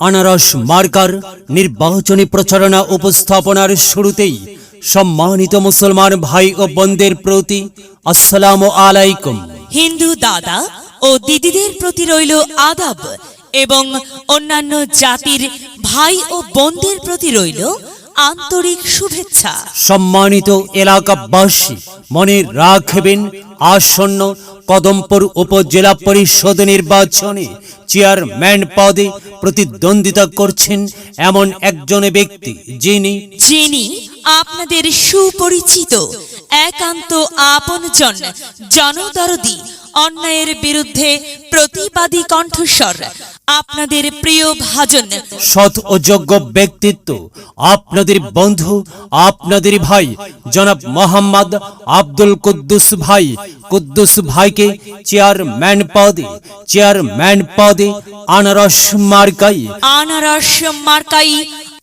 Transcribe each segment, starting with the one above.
আনারস মার্কার নির্বাচনী প্রচারণা উপস্থাপনার শুরুতেই সম্মানিত মুসলমান ভাই ও বোনদের প্রতি আসসালাম আলাইকুম। হিন্দু দাদা ও দিদিদের প্রতি রইল আদাব এবং অন্যান্য জাতির ভাই ও বোনদের প্রতি রইল আন্তরিক শুভেচ্ছা। সম্মানিত এলাকাবাসী মনে রাখবেন আসন্ন কদমপুর উপজেলা পরিষদ নির্বাচনে চেয়ারম্যান পদে প্রতিদ্বন্দ্বিতা করছেন এমন একজন ব্যক্তি যিনি যিনি আপনাদের সুপরিচিত একান্ত আপনজন জনদরদি অন্যায়ের বিরুদ্ধে প্রতিবাদী কণ্ঠস্বর আপনাদের প্রিয় ভাজন। সৎ ও যোগ্য ব্যক্তিত্ব আপনাদের বন্ধু আপনাদের ভাই জনাব মোহাম্মদ আব্দুল কুদ্দুস ভাই। কুদ্দুস ভাইকে চেয়ারম্যান পদে চেয়ারম্যান পদে আনারস মার্কাই। আনারস মার্কাই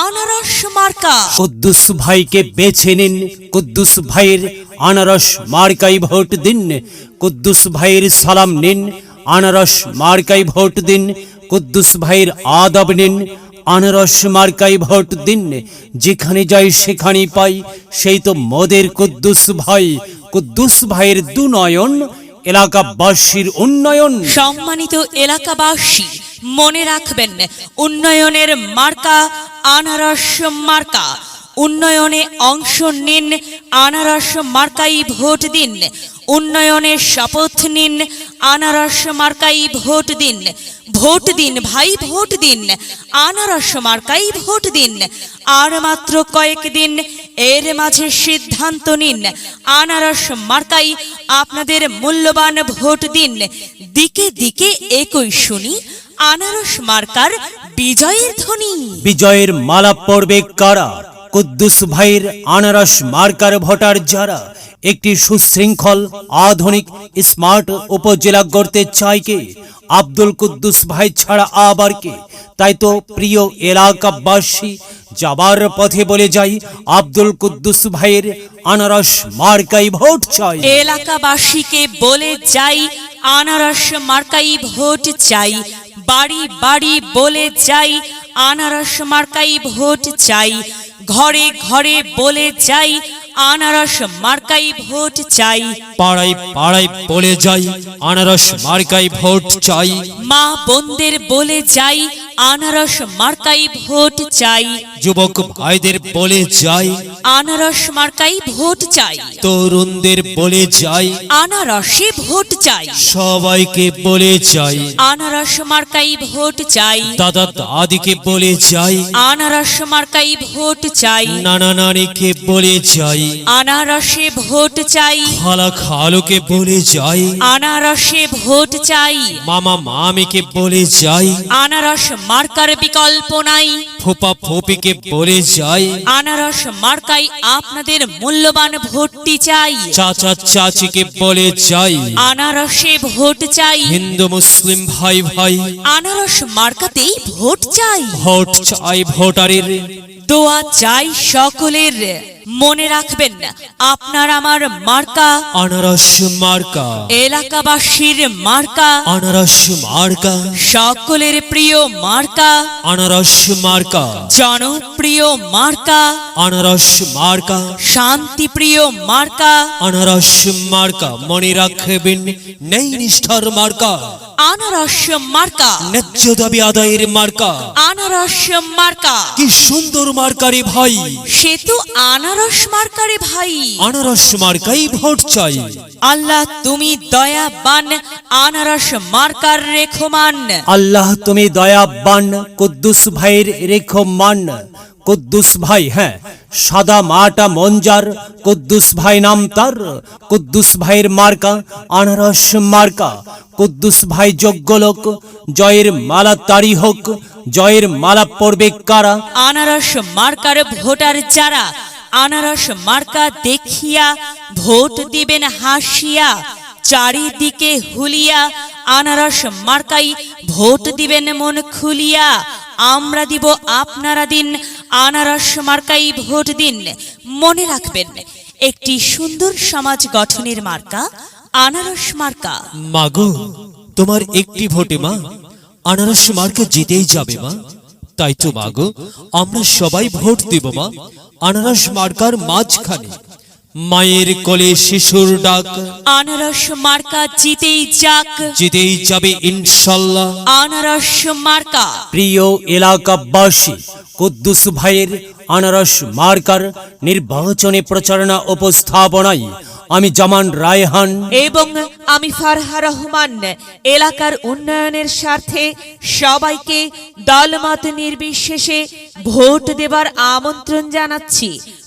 আনারস মার্কা। কুদ্দুস ভাইকে বেছে নিন। কুদ্দুস ভাইয়ের আনারস মার্কাই ভোট দিন। কুদ্দুস ভাইয়ের সালাম নিন। আনারস মার্কাই ভোট দিন। কুদ্দুস ভাইয়ের আদব নিন। আনারস মার্কাই ভোট দিন। যেখানে যাই সেখানেই পাই। সেই তো মদের কুদ্দুস ভাই। কুদ্দুস ভাইয়ের দুনয়ন এলাকাবাসীর উন্নয়ন। সম্মানিত এলাকাবাসী মনে রাখবেন, উন্নয়নের মার্কা আনারস মার্কা। উন্নয়নে অংশ নিন, আনারস মার্কাই ভোট দিন। উন্নয়নের শপথ নিন, আনারস মার্কাই ভোট দিন। ভোট দিন ভাই, ভোট দিন, আনারস মার্কাই ভোট দিন। আর মাত্র কয়েক দিন, এর মাঝে সিদ্ধান্ত নিন, আনারস মার্কাই আপনাদের মূল্যবান ভোট দিন। দিকে দিকে একই শুনি আনারস মার্কার বিজয়ের ধ্বনি। বিজয়ের মালা পড়বে কারা? কুদ্দুস ভাইয়ের আনারস মার্কার ভোটার যারা? একটি সুশৃঙ্খল আধুনিক স্মার্ট উপজেলা গড়তে চায় কে? আব্দুল কুদ্দুস ভাই ছাড়া আবার কে? তাই তো প্রিয় এলাকাবাসী যাবার পথে বলে যাই আব্দুল কুদ্দুস ভাইয়ের আনারস মার্কাই ভোট চাই। এলাকাবাসীকে বলে যাই আনারস মার্কাই ভোট চাই। বাড়ি বাড়ি বলে যাই আনারস মার্কাই ভোট চাই। ঘরে ঘরে বলে যাই আনারস মার্কাই ভোট চাই। পাড়ায় পাড়ায় বলে যাই আনারস মার্কাই ভোট চাই। মা বোনদের বলে যাই আনারস মার্কাই ভোট চাই। যুবক ভাইদের বলে যাই। আনারস মার্কাই ভোট চাই। তরুণদের বলে যাই। আনারসে ভোট চাই। সবাইকে বলে যাই। আনারস মার্কাই ভোট চাই। দাদা দাদিকে বলে যাই। আনারস মার্কাই ভোট চাই। নানা নানিকে বলে যাই। আনারসে ভোট চাই। খালা খালুকে বলে যাই। আনারসে ভোট চাই। মামা মামিকে বলে যাই। আনারস মার্কার বিকল্প নাই। ফুপা ফুপিকে বলে যাই আনারস মার্কাই আপনাদের মূল্যবান ভোটটি চাই। চাচা চাচিকে বলে যাই আনারসে ভোট চাই। হিন্দু মুসলিম ভাই ভাই আনারস মার্কাতেই ভোট চাই। ভোট চাই ভোটারের। দোয়া চাই সকলের। মনে রাখবেন আপনার আমার মার্কা। আনারস মার্কা। এলাকাবাসীর মার্কা। আনারস মার্কা। সকলের প্রিয় মার্কা। আনারস মার্কা। জনপ্রিয় মার্কা। আনারস মার্কা। শান্তিপ্রিয় মার্কা। আনারস মার্কা। মনে রাখবেন নেই নিষ্ঠার মার্কা। আনারস মার্কা। ন্যায্য দাবি আদায়ের মার্কা। আনারস মার্কা। কি সুন্দর মার্কারে ভাই। সে তো আনারস মার্কারে ভাই। আনারস মার্কাই ভোট চাই। আল্লাহ তুমি দয়াবান আনারস মার্কার রেখমান। আল্লাহ তুমি দয়াবান কুদ্দুস ভাইয়ের রেখো মান কুদ্দুস ভাই হ্যাঁ সাদা মাটা মঞ্জার, কুদ্দুস ভাই নাম তার, কুদ্দুস ভাইয়ের মার্কা, আনারস মার্কা, কুদ্দুস ভাই যোগ্য লোক, জয়ের মালা তারি হোক, জয়ের মালা পড়বে কারা? আনারস মার্কার ভোটার যারা, আনারস মার্কা দেখিয়া ভোট দিবেন হাসিয়া, চারিদিকে হুলিয়া, আনারস মার্কাই ভোট দিবেন মন খুলিয়া, আমরা দিব আপনারা দিন আনারস মার্কাই ভোট দিন, মনে রাখবেন, একটি সুন্দর সমাজ গঠনের মার্কা, আনারস মার্কা। মাগো তোমার একটি ভোটে মা, আনারস মার্কা জিতেই যাবে মা। তাই তো মাগো আমরা সবাই ভোট দেব মা, আনারস মার্কার মাঝখানে। মায়ের কোলে শিশুর ডাক। আনারস মার্কা জিতেই যাক। জিতেই যাবে ইনশাল্লাহ। আনারস মার্কা। প্রিয় এলাকাবাসী কুদ্দুস ভাইয়ের আনারস মার্কার নির্বাচনে প্রচারণা উপস্থাপনায় আমি জামান রায়হান। এবং আমি ফারহা রহমান এলাকার উন্নয়নের স্বার্থে সবাইকে দলমত নির্বিশেষে ভোট দেবার আমন্ত্রণ জানাচ্ছি।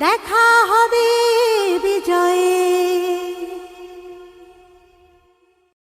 দেখা হবে।